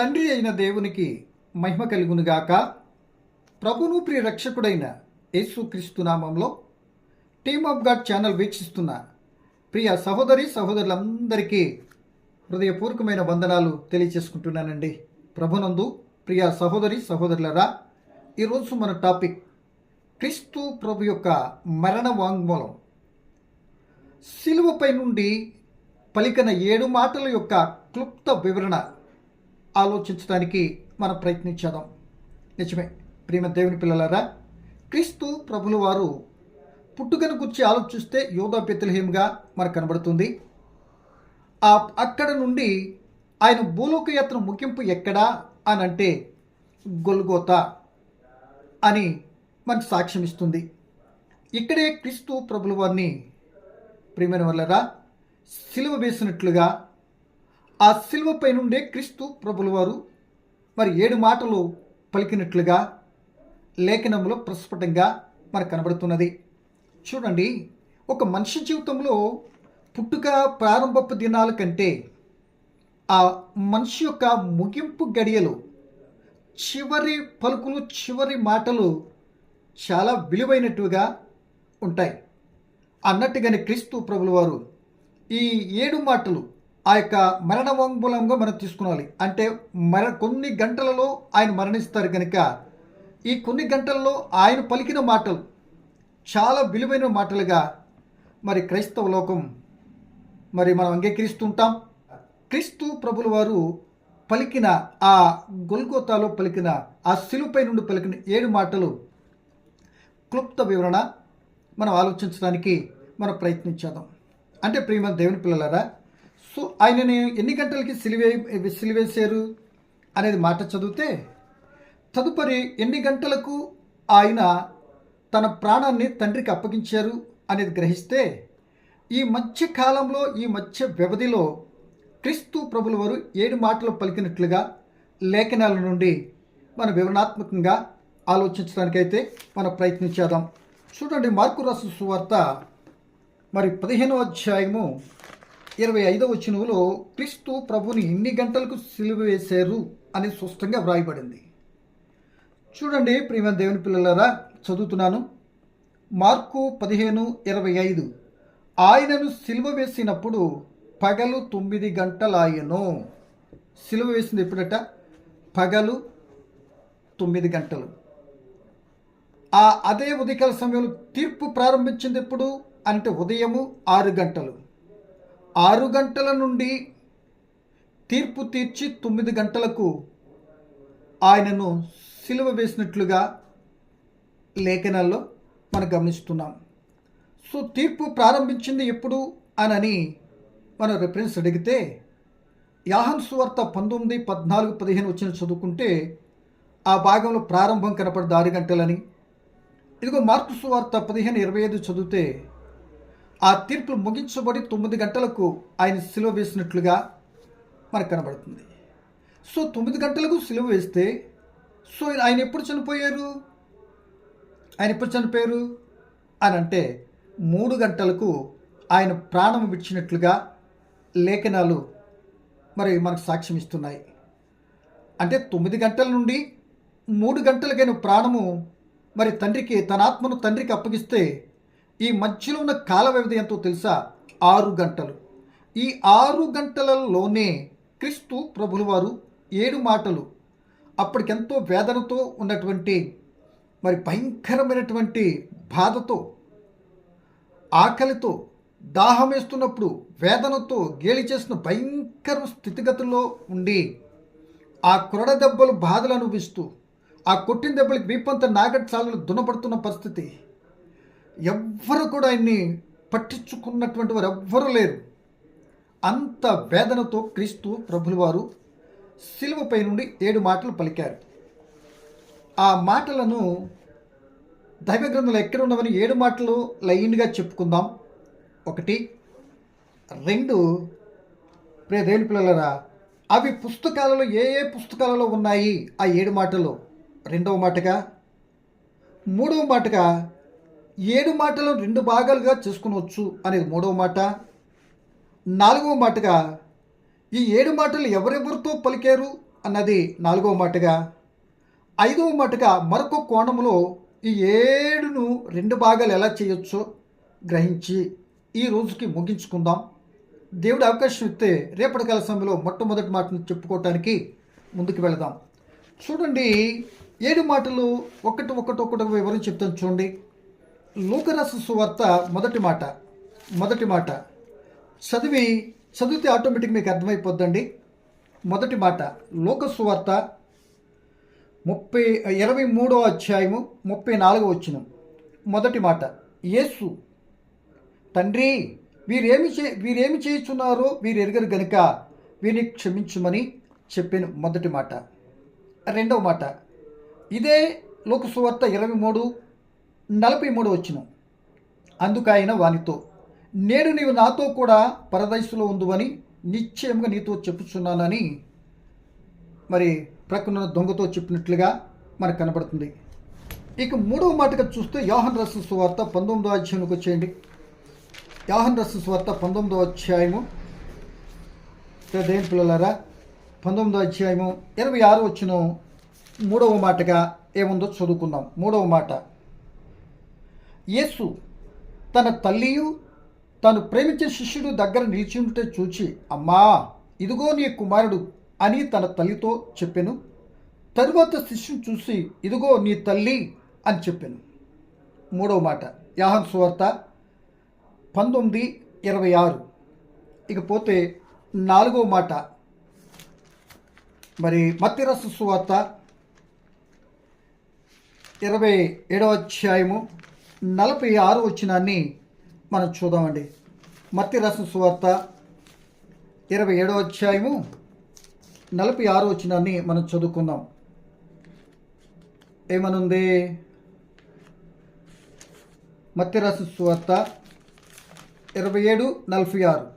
తండ్రి అయిన దేవునికి మహిమ కలుగునుగాక. ప్రభును ప్రియ రక్షకుడైన యేసుక్రీస్తు నామంలో టీమ్ ఆఫ్ గాడ్ ఛానల్ వీక్షిస్తున్న ప్రియ సహోదరి సహోదరులందరికీ హృదయపూర్వకమైన వందనాలు తెలియచేసుకుంటున్నానండి ప్రభునందు ప్రియ సహోదరి సహోదరులరా ఈరోజు మన టాపిక్ క్రీస్తు ప్రభు యొక్క మరణ వాంగ్మూలం. శిలువపై నుండి పలికిన ఏడు మాటల యొక్క క్లుప్త వివరణ ఆలోచించడానికి మనం ప్రయత్నించేద్దాం. నిజమే. ప్రేమ దేవుని పిల్లలారా క్రీస్తు ప్రభుల వారు పుట్టుకను గురించి ఆలోచిస్తే యోధా బెత్లహేమ్గా మనకు కనబడుతుంది. ఆ అక్కడ నుండి ఆయన భూలోక యాత్ర ముగింపు ఎక్కడా అని అంటే గొల్గోత అని మనకు సాక్ష్యం ఇస్తుంది. ఇక్కడే క్రీస్తు ప్రభుల వారిని ప్రియమైన వల్లరా సిలువ వేసినట్లుగా ఆ శిల్వపై నుండే క్రీస్తు ప్రభుల వారు మరి ఏడు మాటలు పలికినట్లుగా లేఖనంలో ప్రస్ఫుటంగా మనకు కనబడుతున్నది. చూడండి ఒక మనిషి జీవితంలో పుట్టుక ప్రారంభపు దినాల కంటే ఆ మనిషి యొక్క ముగింపు గడియలు చివరి పలుకులు చివరి మాటలు చాలా విలువైనట్టుగా ఉంటాయి. అన్నట్టుగానే క్రీస్తు ప్రభుల వారు ఈ ఏడు మాటలు ఆ యొక్క మరణ వాంగ్మూలంగా మనం తీసుకోవాలి అంటే మర కొన్ని గంటలలో ఆయన మరణిస్తారు కనుక ఈ కొన్ని గంటల్లో ఆయన పలికిన మాటలు చాలా విలువైన మాటలుగా మరి క్రైస్తవ లోకం మరి మనం అంగీకరిస్తుంటాం. క్రీస్తు ప్రభుల వారు పలికిన ఆ గొల్గోతాలో పలికిన ఆ శిలుపై నుండి పలికిన ఏడు మాటలు క్లుప్త వివరణ మనం ఆలోచించడానికి మనం ప్రయత్నించేద్దాం. అంటే ప్రియమైన దేవుని పిల్లలారా సో ఆయనని ఎన్ని గంటలకి సిలివే సిలివేశారు అనేది మాట చదివితే తదుపరి ఎన్ని గంటలకు ఆయన తన ప్రాణాన్ని తండ్రికి అప్పగించారు అనేది గ్రహిస్తే ఈ మధ్య కాలంలో ఈ మధ్య వ్యవధిలో క్రీస్తు ప్రభుల వారు ఏడు మాటలు పలికినట్లుగా లేఖనాల నుండి మన వివరణాత్మకంగా ఆలోచించడానికైతే మనం ప్రయత్నించేద్దాం చూడండి మార్కు రాసు సువార్త మరి పదిహేనో అధ్యాయము ఇరవై ఐదవ చినువులో క్రీస్తు ప్రభుని ఎన్ని గంటలకు సిలువ వేశారు అని స్పష్టంగా వ్రాయబడింది. చూడండి ప్రియమ దేవుని పిల్లలారా చదువుతున్నాను. మార్కు పదిహేను ఇరవై ఐదు. ఆయనను సిలువ వేసినప్పుడు పగలు తొమ్మిది గంటలాయను. సిలువ వేసింది ఎప్పుడట? పగలు తొమ్మిది గంటలు. ఆ అదే ఉదయకాల సమయంలో తీర్పు ప్రారంభించింది ఎప్పుడు? అంటే ఉదయము ఆరు గంటలు. ఆరు గంటల నుండి తీర్పు తీర్చి తొమ్మిది గంటలకు ఆయనను సిలువ వేసినట్లుగా లేఖనాల్లో మనం గమనిస్తున్నాం. సో తీర్పు ప్రారంభించింది ఎప్పుడు అనని మనం రెఫరెన్స్ అడిగితే యాహన్ సువార్త పంతొమ్మిది పద్నాలుగు పదిహేను వచ్చిన చదువుకుంటే ఆ భాగంలో ప్రారంభం కనపడదు ఆరు గంటలని. ఇదిగో మార్కు సువార్త పదిహేను ఇరవై ఐదు చదివితే ఆ తీర్పులు ముగించబడి తొమ్మిది గంటలకు ఆయన సిలువ వేసినట్లుగా మనకు కనబడుతుంది. సో తొమ్మిది గంటలకు సిలువ వేస్తే సో ఆయన ఎప్పుడు చనిపోయారు? ఆయన ఎప్పుడు చనిపోయారు? అని అంటే మూడు గంటలకు ఆయన ప్రాణం విడిచినట్లుగా లేఖనాలు మరి మనకు సాక్ష్యం ఇస్తున్నాయి. అంటే తొమ్మిది గంటల నుండి మూడు గంటలకైన ప్రాణము మరి తండ్రికి తన ఆత్మను తండ్రికి అప్పగిస్తే ఈ మధ్యలో ఉన్న కాల వ్యవధి ఎంతో తెలుసా? ఆరు గంటలు. ఈ ఆరు గంటలలోనే క్రీస్తు ప్రభులవారు ఏడు మాటలు అప్పటికెంతో వేదనతో ఉన్నటువంటి మరి భయంకరమైనటువంటి బాధతో ఆకలితో దాహం వేస్తున్నప్పుడు వేదనతో గేలి చేసిన భయంకర స్థితిగతుల్లో ఉండి ఆ కొరడ దెబ్బలు బాధలు అనుభవిస్తూ ఆ కొట్టిన దెబ్బలకి వీపంత నాగట్ చాలు దునపడుతున్న పరిస్థితి. ఎవ్వరు కూడా ఆయన్ని పట్టించుకున్నటువంటి వారు ఎవ్వరూ లేరు. అంత వేదనతో క్రీస్తు ప్రభులవారు శిలువపై నుండి ఏడు మాటలు పలికారు. ఆ మాటలను దైవ గ్రంథాలు ఎక్కడ ఉన్నవని ఏడు మాటలు లైన్గా చెప్పుకుందాం. ఒకటి రెండు ప్రే పిల్లలరా అవి పుస్తకాలలో ఏ ఏ పుస్తకాలలో ఉన్నాయి? ఆ ఏడు మాటలు రెండవ మాటగా మూడవ మాటగా ఏడు మాటలను రెండు భాగాలుగా చేసుకునవచ్చు అనేది మూడవ మాట. నాలుగవ మాటగా ఈ ఏడు మాటలు ఎవరెవరితో పలికారు అన్నది నాలుగవ మాటగా. ఐదవ మాటగా మరొక కోణంలో ఈ ఏడును రెండు భాగాలు ఎలా చేయొచ్చో గ్రహించి ఈ రోజుకి ముగించుకుందాం. దేవుడు అవకాశం ఇస్తే రేపటి కాల సమయంలో మొట్టమొదటి మాటను చెప్పుకోవటానికి ముందుకు వెళదాం. చూడండి ఏడు మాటలు ఒకటి ఒకటి ఒకటి వివరం చెప్తాను చూడండి. లూకరస సువార్త మొదటి మాట మొదటి మాట. చదివి చదివితే ఆటోమేటిక్ మీకు అర్థమైపోద్దండి. మొదటి మాట లోక సువార్త ముప్పై ఇరవై మూడో అధ్యాయము ముప్పై నాలుగో వచ్చిన మొదటి మాట యేసు తండ్రి వీరేమి చే వీరేమి చేయుచున్నారో వీరు ఎరగరు గనుక వీరిని క్షమించమని చెప్పాను. మొదటి మాట. రెండవ మాట ఇదే లోక సువార్త ఇరవై మూడు నలభై మూడు వచ్చిన అందుకైన వానితో నేను నీవు నాతో కూడా పరదయసులో ఉందువని నిశ్చయంగా నీతో చెప్పుచున్నానని మరి ప్రక్కన దొంగతో చెప్పినట్లుగా మనకు కనబడుతుంది. ఇక మూడవ మాటగా చూస్తే యోహన్ రస సువార్త పంతొమ్మిదో అధ్యాయంలోకి వచ్చేయండి. యోహన్ రస సువార్త పంతొమ్మిదో అధ్యాయము. దేని పిల్లలారా పంతొమ్మిదో అధ్యాయము ఇరవై ఆరు వచ్చిన మూడవ మాటగా ఏముందో చదువుకుందాం. మూడవ మాట యేసు తన తల్లియు తను ప్రేమించే శిష్యుడు దగ్గర నిలిచి ఉంటే చూచి అమ్మా ఇదిగో నీ కుమారుడు అని తన తల్లితో చెప్పాను. తరువాత శిష్యుని చూసి ఇదిగో నీ తల్లి అని చెప్పాను. మూడవ మాట యాహన్ సువార్త పంతొమ్మిది ఇరవై ఆరు. ఇకపోతే నాలుగవ మాట. మరి మత్తిరస సువార్త ఇరవై ఏడవ అధ్యాయము నలభై ఆరు వచ్చినాన్ని మనం చూద్దామండి. మత్తి రసం సువార్త ఇరవై ఏడవ అధ్యాయము నలభై ఆరు వచ్చినాన్ని మనం చదువుకుందాం. ఏమనుంది? మత్తి రసం సువార్త ఇరవై ఏడు నలభై ఆరు.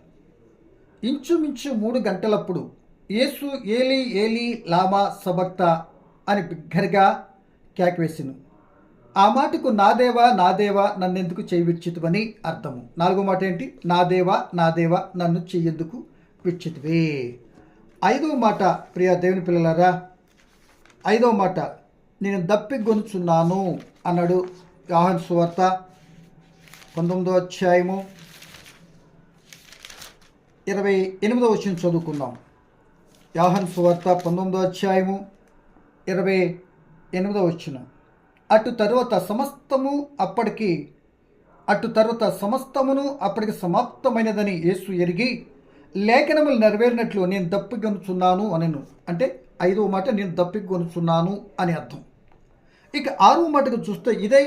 ఇంచుమించు మూడు గంటలప్పుడు యేసు ఏలి ఏలి లామా సబక్త అని బిగ్గరగా కేకవేసిను ఆ మాటకు నా దేవా నా దేవా నన్నెందుకు చేయవిచ్చితువని అర్థము. నాలుగో మాట ఏంటి నా దేవా నా దేవా నన్ను చెయ్యేందుకు విచ్చితువే. ఐదవ మాట ప్రియ దేవుని పిల్లలారా ఐదవ మాట నేను దప్పిగొనుచున్నాను అన్నాడు యాహన్ సువార్త పంతొమ్మిదో అధ్యాయము ఇరవై ఎనిమిదో వచ్చిన చదువుకుందాం. యాహన్ సువార్త పంతొమ్మిదో అధ్యాయము ఇరవై ఎనిమిదో వచ్చిన అటు తరువాత సమస్తము అప్పటికి అటు తరువాత సమస్తమును అప్పటికి సమాప్తమైనదని యేసు ఎరిగి లేఖనములు నెరవేరినట్లు నేను దప్పిగొనుచున్నాను అనను. అంటే ఐదవ మాట నేను దప్పిగొనుచున్నాను అని అర్థం. ఇక ఆరవ మాటకు చూస్తే ఇదే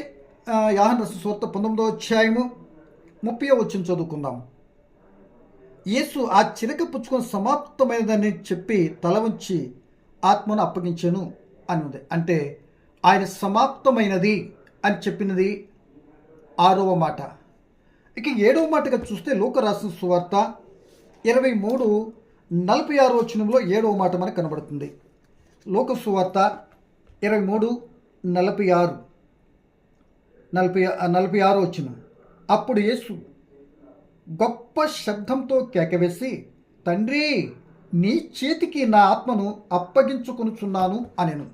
యాహన యాహన్ రస సూర్త పంతొమ్మిదో అధ్యాయము ముప్పై వచ్చిన చదువుకుందాం. యేసు ఆ చిరక పుచ్చుకొని సమాప్తమైనదని చెప్పి తల వంచి ఆత్మను అప్పగించాను అని ఉంది. అంటే ఆయన సమాప్తమైనది అని చెప్పినది ఆరవ మాట. ఇక ఏడవ మాటగా చూస్తే లోకరాసిన సువార్త ఇరవై మూడు నలభై ఆరో వచనంలో ఏడవ మాట మనకు కనబడుతుంది. లోక సువార్త ఇరవై మూడు నలభై ఆరు నలభై నలభై ఆరు వచ్చిన అప్పుడు యేసు గొప్ప శబ్దంతో కేకవేసి తండ్రి నీ చేతికి నా ఆత్మను అప్పగించుకొనుచున్నాను అనెను.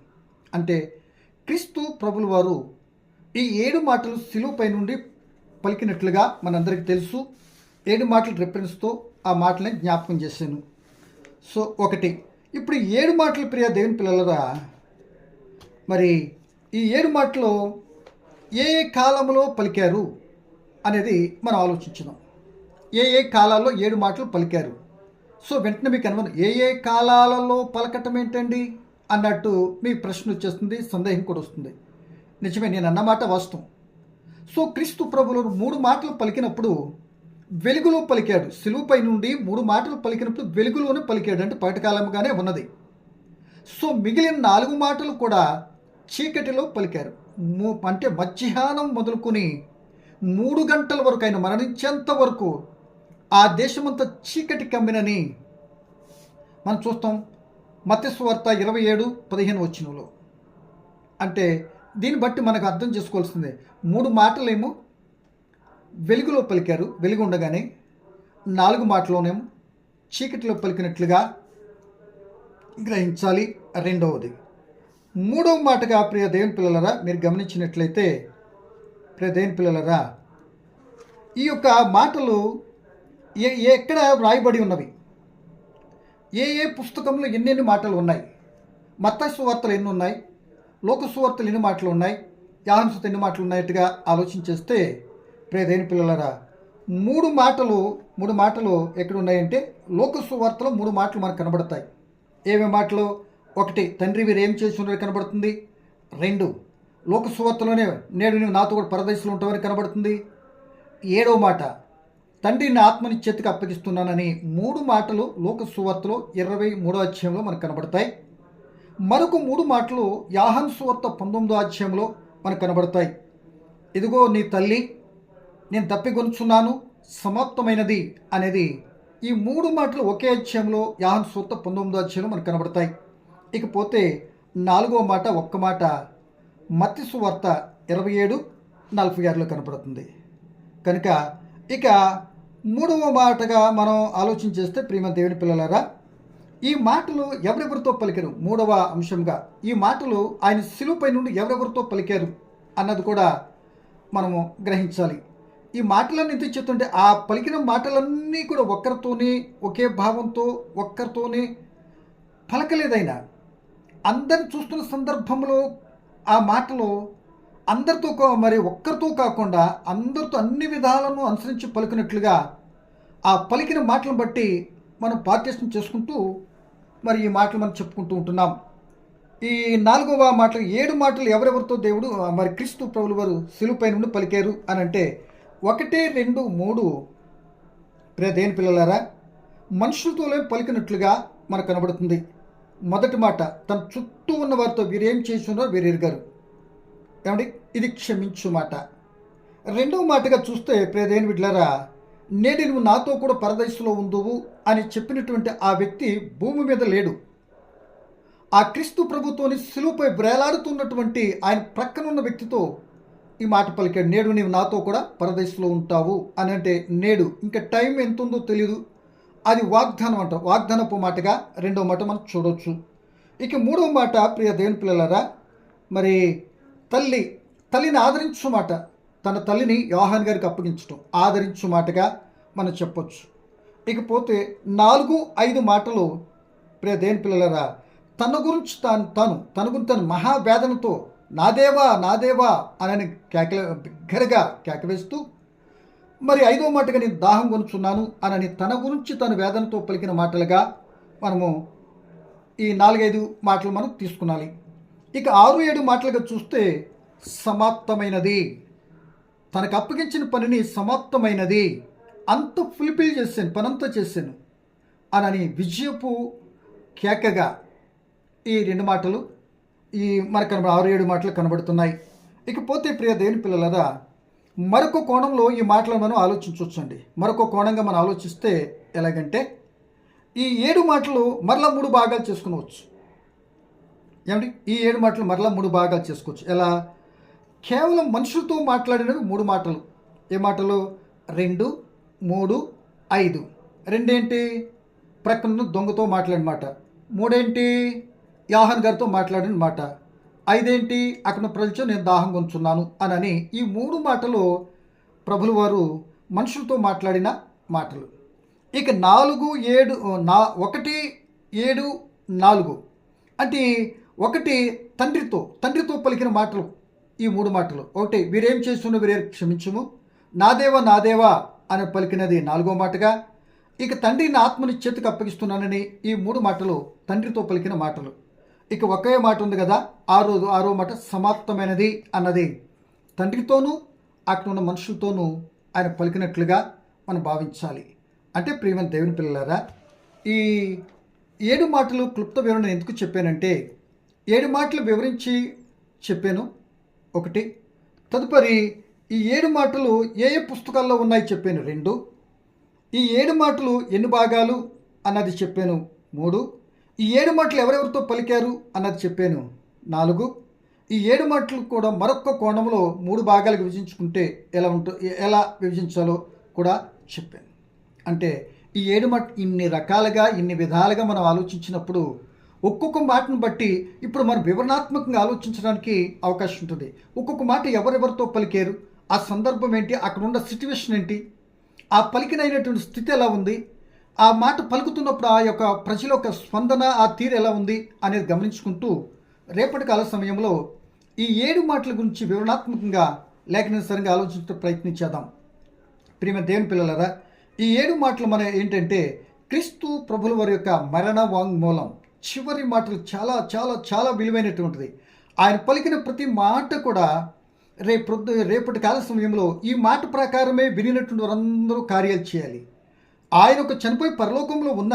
అంటే క్రీస్తు ప్రభులు వారు ఈ ఏడు మాటలు సిలువుపై నుండి పలికినట్లుగా మనందరికీ తెలుసు. ఏడు మాటల రిఫరెన్స్తో ఆ మాటలని జ్ఞాపకం చేశాను. సో ఒకటి ఇప్పుడు ఏడు మాటలు ప్రియ దేవుని పిల్లలరా మరి ఈ ఏడు మాటలు ఏ ఏ కాలంలో పలికారు అనేది మనం ఆలోచించినాం ఏ ఏ కాలాల్లో ఏడు మాటలు పలికారు? సో వెంటనే మీకు అనుమానం ఏ ఏ కాలాలలో పలకటం ఏంటండి? అన్నట్టు మీ ప్రశ్న వచ్చేస్తుంది సందేహం కూడా వస్తుంది. నిజమే నేను అన్నమాట వాస్తవం. సో క్రీస్తు ప్రభులు మూడు మాటలు పలికినప్పుడు వెలుగులో పలికాడు. సిలువుపై నుండి మూడు మాటలు పలికినప్పుడు వెలుగులోనే పలికాడు అంటే పగటికాలంగానే ఉన్నది. సో మిగిలిన నాలుగు మాటలు కూడా చీకటిలో పలికారు. అంటే మధ్యాహ్నం మొదలుకొని మూడు గంటల వరకు ఆయన మరణించేంత వరకు ఆ దేశమంతా చీకటి కమ్మినని మనం చూస్తాం. మత్స్యవార్త ఇరవై ఏడు పదిహేను వచ్చినలో అంటే దీన్ని బట్టి మనకు అర్థం చేసుకోవాల్సిందే. మూడు మాటలేమో వెలుగులో పలికారు వెలుగు ఉండగానే నాలుగు మాటలోనేమో చీకటిలో పలికినట్లుగా గ్రహించాలి. రెండవది మూడవ మాటగా ప్రియ దేవుని పిల్లలరా మీరు గమనించినట్లయితే ప్రియ దేవుని పిల్లలరా ఈ యొక్క మాటలు ఏ ఎక్కడ వ్రాయబడి ఉన్నవి? ఏ ఏ పుస్తకంలో ఎన్నెన్ని మాటలు ఉన్నాయి? మత్త సువార్తలు ఎన్ని ఉన్నాయి? లోక సువార్తలు ఎన్ని మాటలు ఉన్నాయి? యాహంసత ఎన్ని మాటలు ఉన్నట్టుగా ఆలోచించేస్తే ప్రేదైన పిల్లలరా మూడు మాటలు మూడు మాటలు ఎక్కడ ఉన్నాయంటే లోక సువార్తలో మూడు మాటలు మనకు కనబడతాయి. ఏవే మాటలు? ఒకటి తండ్రి మీరు ఏం చేసి ఉన్నారో కనబడుతుంది? రెండు లోక సువార్తలోనే నేడు నువ్వు నాతో కూడా పరదేశంలో ఉంటామని కనబడుతుంది? ఏడవ మాట తండ్రి నా చేతికి అప్పగిస్తున్నానని మూడు మాటలు లోక సువార్తలో ఇరవై మూడో అధ్యాయంలో మనకు కనబడతాయి. మరొక మూడు మాటలు యాహన్ సువార్త పంతొమ్మిదో అధ్యాయంలో మనకు కనబడతాయి. ఇదిగో నీ తల్లి నేను తప్పికొనుచున్నాను సమాప్తమైనది అనేది ఈ మూడు మాటలు ఒకే అధ్యాయంలో యాహన్ సువార్త పంతొమ్మిదో అధ్యాయంలో మనకు కనబడతాయి. ఇకపోతే నాలుగో మాట ఒక్క మాట మత్తి సువార్త ఇరవై ఏడు నలభై ఆరులో కనపడుతుంది కనుక ఇక మూడవ మాటగా మనం ఆలోచన చేస్తే ప్రియమ దేవుని పిల్లలారా ఈ మాటలు ఎవరెవరితో పలికారు? మూడవ అంశంగా ఈ మాటలు ఆయన శిలుపై నుండి ఎవరెవరితో పలికారు అన్నది కూడా మనము గ్రహించాలి. ఈ మాటలన్నీ ఎందుకు చెప్తుంటే ఆ పలికిన మాటలన్నీ కూడా ఒక్కరితోనే ఒకే భావంతో ఒక్కరితోనే పలకలేదైనా అందరిని చూస్తున్న సందర్భంలో ఆ మాటలు అందరితో మరి ఒక్కరితో కాకుండా అందరితో అన్ని విధాలను అనుసరించి పలికినట్లుగా ఆ పలికిన మాటలను బట్టి మనం పార్టీషన్ చేసుకుంటూ మరి ఈ మాటలు మనం చెప్పుకుంటూ ఉంటున్నాం. ఈ నాలుగవ మాటలు ఏడు మాటలు ఎవరెవరితో దేవుడు ఆ, మరి క్రీస్తు ప్రభులు వారు సిలుపై నుండి పలికారు అని అంటే ఒకటి రెండు మూడు. దేని పిల్లలారా మనుషులతోనే పలికినట్లుగా మనకు కనబడుతుంది. మొదటి మాట తన చుట్టూ ఉన్న వారితో వీరేం చేస్తున్నారో వీరు ఎరిగారు ఏమండి? ఇది క్షమించు మాట. రెండవ మాటగా చూస్తే ప్రియదేని బిడ్డలారా నేడు నువ్వు నాతో కూడా పరదేశంలో ఉందువు అని చెప్పినటువంటి ఆ వ్యక్తి భూమి మీద లేడు. ఆ క్రీస్తు ప్రభుత్వాన్ని సిలువుపై వేలాడుతున్నటువంటి ఆయన ప్రక్కనున్న వ్యక్తితో ఈ మాట పలికాడు. నేడు నీవు నాతో కూడా పరదేశంలో ఉంటావు అని అంటే నేడు. ఇంకా టైం ఎంత ఉందో తెలియదు అది వాగ్దానం అంట. వాగ్దానపు మాటగా రెండవ మాట మనం చూడవచ్చు ఇక మూడవ మాట ప్రియ దేవుని పిల్లలారా మరి తల్లి తల్లిని ఆదరించు మాట. తన తల్లిని యోహాన్ గారికి అప్పగించడం ఆదరించు మాటగా మనం చెప్పొచ్చు. ఇకపోతే నాలుగు ఐదు మాటలు ప్రియ దేని పిల్లలరా తన గురించి తాను తను తన గురించి తను మహావేదనతో నాదేవా నాదేవా అని కేకల బిగ్గరగా కేకవేస్తూ మరి ఐదో మాటగా నేను దాహం కొనుచున్నాను అనని తన గురించి తన వేదనతో పలికిన మాటలుగా మనము ఈ నాలుగైదు మాటలు మనం తీసుకున్నాలి. ఇక ఆరు ఏడు మాటలుగా చూస్తే సమాప్తమైనది. తనకు అప్పగించిన పనిని సమాప్తమైనది. అంత ఫుల్ఫిల్ చేశాను పనంతా చేశాను అనని విజయపు కేకగా ఈ రెండు మాటలు ఈ మనకు కనబ ఆరు ఏడు మాటలు కనబడుతున్నాయి. ఇకపోతే ప్రియ దేవుని పిల్లలరా మరొక కోణంలో ఈ మాటలను మనం ఆలోచించవచ్చండి. మరొక కోణంగా మనం ఆలోచిస్తే ఎలాగంటే ఈ ఏడు మాటలు మరలా మూడు భాగాలు చేసుకునవచ్చు. ఏమిటి ఈ ఏడు మాటలు మరలా మూడు భాగాలు చేసుకోవచ్చు. ఎలా? కేవలం మనుషులతో మాట్లాడినవి మూడు మాటలు. ఏ మాటలు? రెండు మూడు ఐదు. రెండేంటి? ప్రక్కన దొంగతో మాట్లాడిన మాట. మూడేంటి? యాహన్ గారితో మాట్లాడిన మాట. ఐదేంటి? అక్కడ ప్రజలు నేను దాహంగా ఉంచున్నాను అనని ఈ మూడు మాటలు ప్రభులు వారు మనుషులతో మాట్లాడిన మాటలు. ఇక నాలుగు ఏడు నా ఒకటి ఏడు నాలుగు. అంటే ఒకటి తండ్రితో తండ్రితో పలికిన మాటలు ఈ మూడు మాటలు. ఒకటి వీరేం చేస్తున్న వీరే క్షమించుము. నాదేవా నాదేవా అని పలికినది నాలుగో మాటగా. ఇక తండ్రి నా ఆత్మని చేతికి అప్పగిస్తున్నానని ఈ మూడు మాటలు తండ్రితో పలికిన మాటలు. ఇక ఒకే మాట ఉంది కదా ఆరో ఆరో మాట సమాప్తమైనది అన్నది. తండ్రితోనూ అక్కడ ఉన్న మనుషులతోనూ ఆయన పలికినట్లుగా మనం భావించాలి. అంటే ప్రియమైన దేవుని పిల్లలారా ఈ ఏడు మాటలు క్లుప్త వివరణ ఎందుకు చెప్పానంటే ఏడు మాటలు వివరించి చెప్పాను. ఒకటి తదుపరి ఈ ఏడు మాటలు ఏ ఏ పుస్తకాల్లో ఉన్నాయి చెప్పాను. రెండు ఈ ఏడు మాటలు ఎన్ని భాగాలు అన్నది చెప్పాను. మూడు ఈ ఏడు మాటలు ఎవరెవరితో పలికారు అన్నది చెప్పాను. నాలుగు ఈ ఏడు మాటలు కూడా మరొక కోణంలో మూడు భాగాలకు విభజించుకుంటే ఎలా ఉంటో ఎలా విభజించాలో కూడా చెప్పాను. అంటే ఈ ఏడు మాట ఇన్ని రకాలుగా ఇన్ని విధాలుగా మనం ఆలోచించినప్పుడు ఒక్కొక్క మాటను బట్టి ఇప్పుడు మనం వివరణాత్మకంగా ఆలోచించడానికి అవకాశం ఉంటుంది. ఒక్కొక్క మాట ఎవరెవరితో పలికారు? ఆ సందర్భం ఏంటి? అక్కడ ఉన్న సిచ్యువేషన్ ఏంటి? ఆ పలికినైనటువంటి స్థితి ఎలా ఉంది? ఆ మాట పలుకుతున్నప్పుడు ఆ యొక్క ప్రజల యొక్క స్పందన ఆ తీరు ఎలా ఉంది అనేది గమనించుకుంటూ రేపటి కాల సమయంలో ఈ ఏడు మాటల గురించి వివరణాత్మకంగా లేఖనానుసారంగా ఆలోచించడం ప్రయత్నించేద్దాం ప్రియమ దేవుని పిల్లలరా ఈ ఏడు మాటలు మన ఏంటంటే క్రీస్తు ప్రభుల వారి యొక్క మరణ వాంగ్మూలం. చివరి మాటలు చాలా చాలా చాలా విలువైనటువంటిది ఆయన పలికిన ప్రతి మాట కూడా రేపు రేపటి కాల సమయంలో ఈ మాట ప్రకారమే వినినటువంటి వారందరూ కార్యాలు చేయాలి. ఆయన ఒక చనిపోయి పరలోకంలో ఉన్న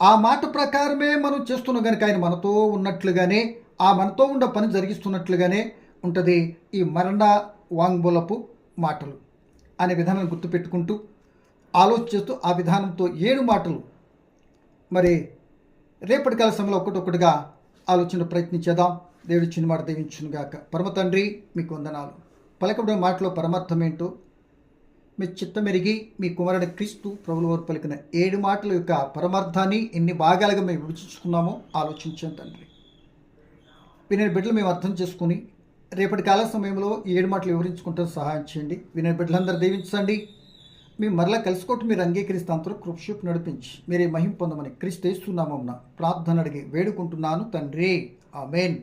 ఆ మాట ప్రకారమే మనం చేస్తున్నాం కనుక ఆయన మనతో ఉన్నట్లుగానే ఆ మనతో ఉన్న పని జరిగిస్తున్నట్లుగానే ఉంటుంది ఈ మరణ వాంగ్మూలపు మాటలు అనే విధానాన్ని గుర్తుపెట్టుకుంటూ ఆలోచిస్తూ ఆ విధానంతో ఏడు మాటలు మరి రేపటి కాల సమయంలో ఒకటొకటిగా ఆలోచన ప్రయత్నించేద్దాం. దేవుడు చిన్నమాట దీవించునుగాక పరమ తండ్రి మీకు వందనాలు. పలకబడిన మాటలో పరమార్థం ఏంటో మీ చిత్తమెరిగి మీ కుమారుడు క్రీస్తు ప్రభుల వారు పలికిన ఏడు మాటల యొక్క పరమార్థాన్ని ఎన్ని భాగాలుగా మేము విభజించుకున్నామో ఆలోచించాం తండ్రి. వినే బిడ్డలు మేము అర్థం చేసుకుని రేపటి కాల సమయంలో ఈ ఏడు మాటలు వివరించుకుంటూ సహాయం చేయండి. వినే బిడ్డలందరూ దీవించండి. మేము మరలా కలుసుకోవటం మీరు అంగీకరిస్తే అంతలో నడిపించి మీరే మహిం పొందమని క్రీస్తు ఇస్తున్నామన్న ప్రార్థన అడిగి వేడుకుంటున్నాను తండ్రి. ఆమెన్.